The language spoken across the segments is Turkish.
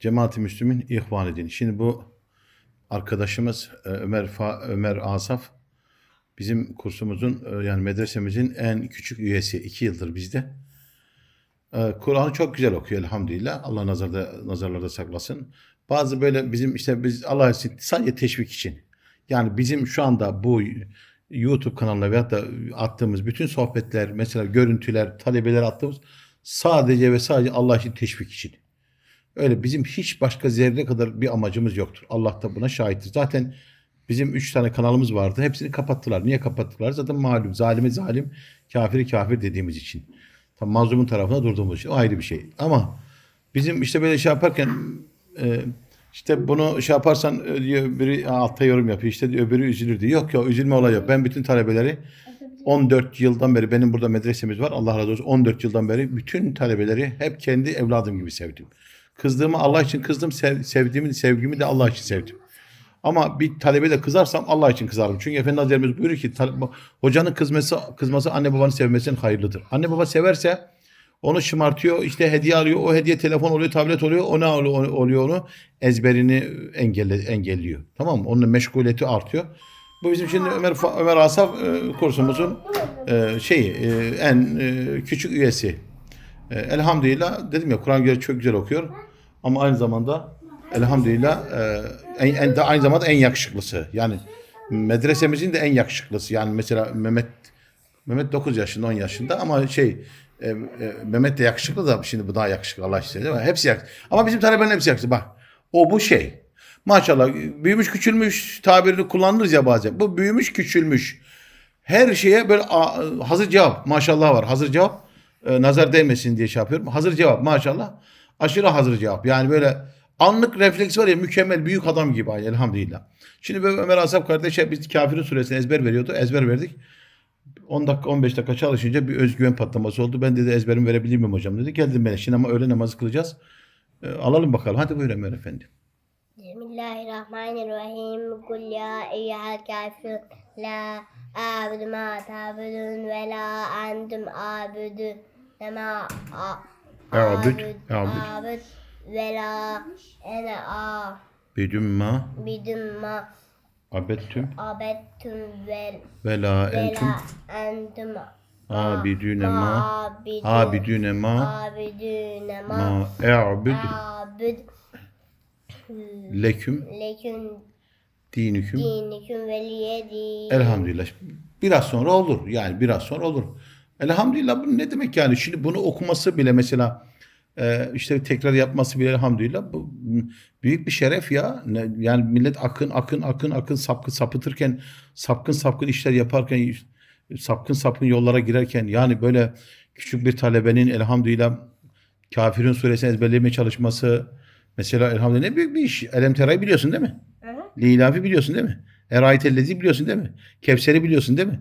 Cemaat-i Müslümin ihvan edin. Şimdi bu arkadaşımız e, Ömer Fa- Ömer Asaf bizim kursumuzun e, yani medresemizin en küçük üyesi. iki yıldır bizde. E, Kur'an'ı çok güzel okuyor elhamdülillah. Allah nazarda nazarlarda saklasın. Bazı böyle bizim işte biz Allah için sadece teşvik için. Yani bizim şu anda bu YouTube kanalına veyahut da attığımız bütün sohbetler, mesela görüntüler, talebeler attığımız sadece ve sadece Allah için teşvik için. Öyle bizim hiç başka zerre kadar bir amacımız yoktur. Allah da buna şahittir. Zaten bizim üç tane kanalımız vardı. Hepsini kapattılar. Niye kapattılar? Zaten malum. Zalime zalim, kafiri kafir dediğimiz için. Tam mazlumun tarafına durduğumuz için. O ayrı bir şey. Ama bizim işte böyle şey yaparken e, işte bunu şey yaparsan e, diyor biri altta yorum yapıyor. İşte diyor, öbürü üzülür diyor. Yok ya üzülme olayı yok. Ben bütün talebeleri 14 yıldan beri benim burada medresemiz var. Allah razı olsun. 14 yıldan beri bütün talebeleri hep kendi evladım gibi sevdim. Kızdığımı Allah için kızdım. Sev, sevdiğimi, sevgimi de Allah için sevdim. Ama bir talebe de kızarsam Allah için kızarım. Çünkü Efendi Hazretlerimiz buyuruyor ki hocanın kızması, kızması anne babanın sevmesinin hayırlıdır. Anne baba severse onu şımartıyor. işte hediye alıyor. O hediye telefon oluyor, tablet oluyor. O ne oluyor, onu? Ezberini engelle, engelliyor. Tamam mı? Onun meşguliyeti artıyor. Bu bizim şimdi Ömer Ömer Asaf e, kursumuzun e, şeyi e, en küçük üyesi. Elhamdülillah dedim ya Kur'an göre çok güzel okuyor. Ama aynı zamanda elhamdülillah e, en, en, de aynı zamanda en yakışıklısı. Yani medresemizin de en yakışıklısı. Yani mesela Mehmet Mehmet 9 yaşında 10 yaşında ama şey e, e, Mehmet de yakışıklı da şimdi bu daha yakışıklı Allah mi? Hepsi yakışıklı. Ama bizim talebelerin hepsi yakışıklı. Bak o bu şey. Maşallah büyümüş küçülmüş tabirini kullanırız ya bazen. Bu büyümüş küçülmüş. Her şeye böyle hazır cevap maşallah var. Hazır cevap e, nazar değmesin diye şey yapıyorum. Hazır cevap maşallah. Aşırı hazır cevap. Yani böyle anlık refleks var ya mükemmel büyük adam gibi elhamdülillah. Şimdi böyle Ömer Asaf kardeşe biz kafirin suresini ezber veriyordu. Ezber verdik. 10 dakika 15 dakika çalışınca bir özgüven patlaması oldu. Ben dedi ezberimi verebilir miyim hocam dedi. Geldim ben şimdi ama öğle namazı kılacağız. E, alalım bakalım. Hadi buyurun Ömer Efendi. Bismillahirrahmanirrahim. Kul ya eyyuhel kafir la a'budu ma ta'budun ve la entum a'budu ma A'bud, a'bud. a'bud ve la ene Bidüm ma a'bidum ma abettüm abettum ve ve la ve entüm la entum abidüne ma abidüne ma abidune ma ma e'bud abud leküm lekün dinüküm. dinikum veliyedin. Elhamdülillah. Biraz sonra olur. Yani biraz sonra olur. Elhamdülillah bu ne demek yani? Şimdi bunu okuması bile mesela e, işte tekrar yapması bile elhamdülillah bu büyük bir şeref ya. Ne- Yani millet akın akın akın akın sapkın sapıtırken sapkın sapkın işler yaparken sapkın sapkın yollara girerken yani böyle küçük bir talebenin elhamdülillah kafirin suresini ezberlemeye çalışması mesela elhamdülillah ne büyük bir iş. Elem Tera'yı biliyorsun değil mi? Lilafi biliyorsun değil mi? Erayetellezi biliyorsun değil mi? Kevser'i biliyorsun değil mi?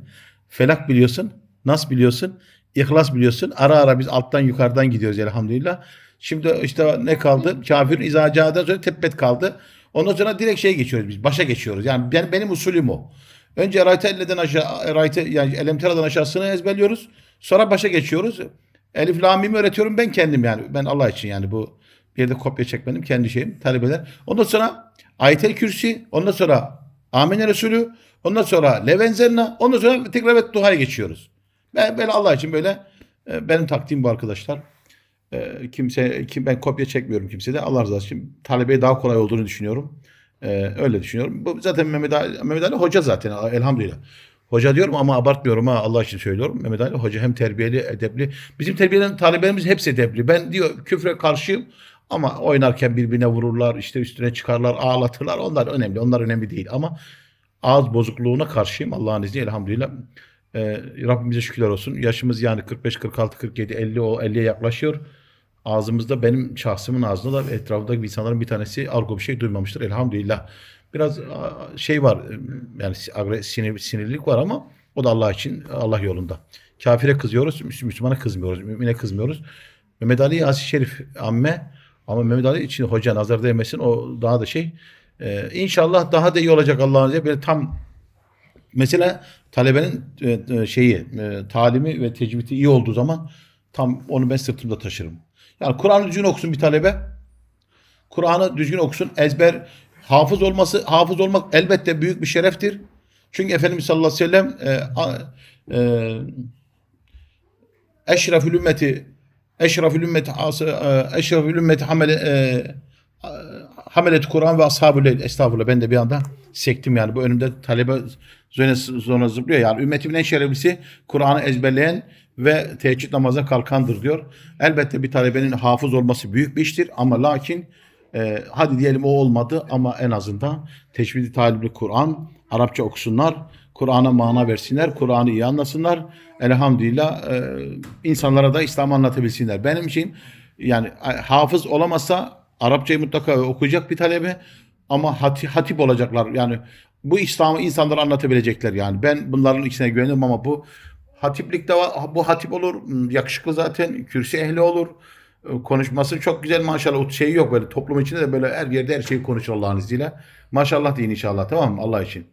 Felak biliyorsun. Nas biliyorsun. İhlas biliyorsun. Ara ara biz alttan yukarıdan gidiyoruz elhamdülillah. Şimdi işte ne kaldı? Kafirin izacadan sonra tebbet kaldı. Ondan sonra direkt şeye geçiyoruz biz. Başa geçiyoruz. Yani ben, benim usulüm o. Önce Erayetellez'den aşağı, Erayete, yani Elemtera'dan aşağısını ezberliyoruz. Sonra başa geçiyoruz. Elif la mim'i öğretiyorum ben kendim yani. Ben Allah için yani bu bir yerde kopya çekmedim. Kendi şeyim. Talebeler. Ondan sonra Ayetel Kürsi. Ondan sonra Amine Resulü. Ondan sonra Levenzenna. Ondan sonra tekrar evet duhaya geçiyoruz. Ben böyle Allah için böyle e, benim taktiğim bu arkadaşlar. E, kimse kim ben kopya çekmiyorum kimsede. Allah razı olsun. Talebeye daha kolay olduğunu düşünüyorum. E, öyle düşünüyorum. Bu zaten Mehmet Ali, Mehmet Ali hoca zaten elhamdülillah. Hoca diyorum ama abartmıyorum ha Allah için söylüyorum. Mehmet Ali hoca hem terbiyeli, edepli. Bizim terbiyelen talebelerimiz hepsi edepli. Ben diyor küfre karşıyım ama oynarken birbirine vururlar, işte üstüne çıkarlar, ağlatırlar. Onlar önemli. Onlar önemli değil ama ağız bozukluğuna karşıyım Allah'ın izniyle elhamdülillah. Ee, Rabbimize şükürler olsun. Yaşımız yani 45, 46, 47, 50 o 50'ye yaklaşıyor. Ağzımızda benim şahsımın ağzında da etrafındaki insanların bir tanesi argo bir şey duymamıştır elhamdülillah. Biraz şey var yani agre- sinir, sinirlilik var ama o da Allah için Allah yolunda. Kafire kızıyoruz, Müs- Müslümana kızmıyoruz, mümine kızmıyoruz. Mehmet Ali Yasin Şerif amme ama Mehmet Ali için hoca nazar değmesin o daha da şey. Ee, inşallah daha da iyi olacak Allah'ın izniyle. Böyle tam mesela talebenin e, e, şeyi e, talimi ve tecvidi iyi olduğu zaman tam onu ben sırtımda taşırım. Yani Kur'an düzgün okusun bir talebe. Kur'an'ı düzgün okusun. Ezber hafız olması, hafız olmak elbette büyük bir şereftir. Çünkü Efendimiz sallallahu aleyhi ve sellem e, e, eşrefül ümmeti eşrefül ümmeti eşrefül ümmeti hamele hamelet Kur'an ve ashabül leyl. Estağfurullah ben de bir anda sektim yani. Bu önümde talebe zona, zona zıplıyor. Yani ümmetimin en şereflisi Kur'an'ı ezberleyen ve teheccüd namazına kalkandır diyor. Elbette bir talebenin hafız olması büyük bir iştir ama lakin e, hadi diyelim o olmadı ama en azından teşvidi talibli Kur'an Arapça okusunlar. Kur'an'a mana versinler. Kur'an'ı iyi anlasınlar. Elhamdülillah e, insanlara da İslam anlatabilsinler. Benim için yani e, hafız olamazsa Arapçayı mutlaka okuyacak bir talebe ama hati, hatip olacaklar. Yani bu İslam'ı insanlara anlatabilecekler yani. Ben bunların ikisine güvenirim ama bu hatiplik de var. Bu hatip olur. Yakışıklı zaten. Kürsi ehli olur. E, Konuşması çok güzel maşallah. O şey yok böyle toplum içinde de böyle her yerde her şeyi konuşur Allah'ın izniyle. Maşallah deyin inşallah tamam mı? Allah için.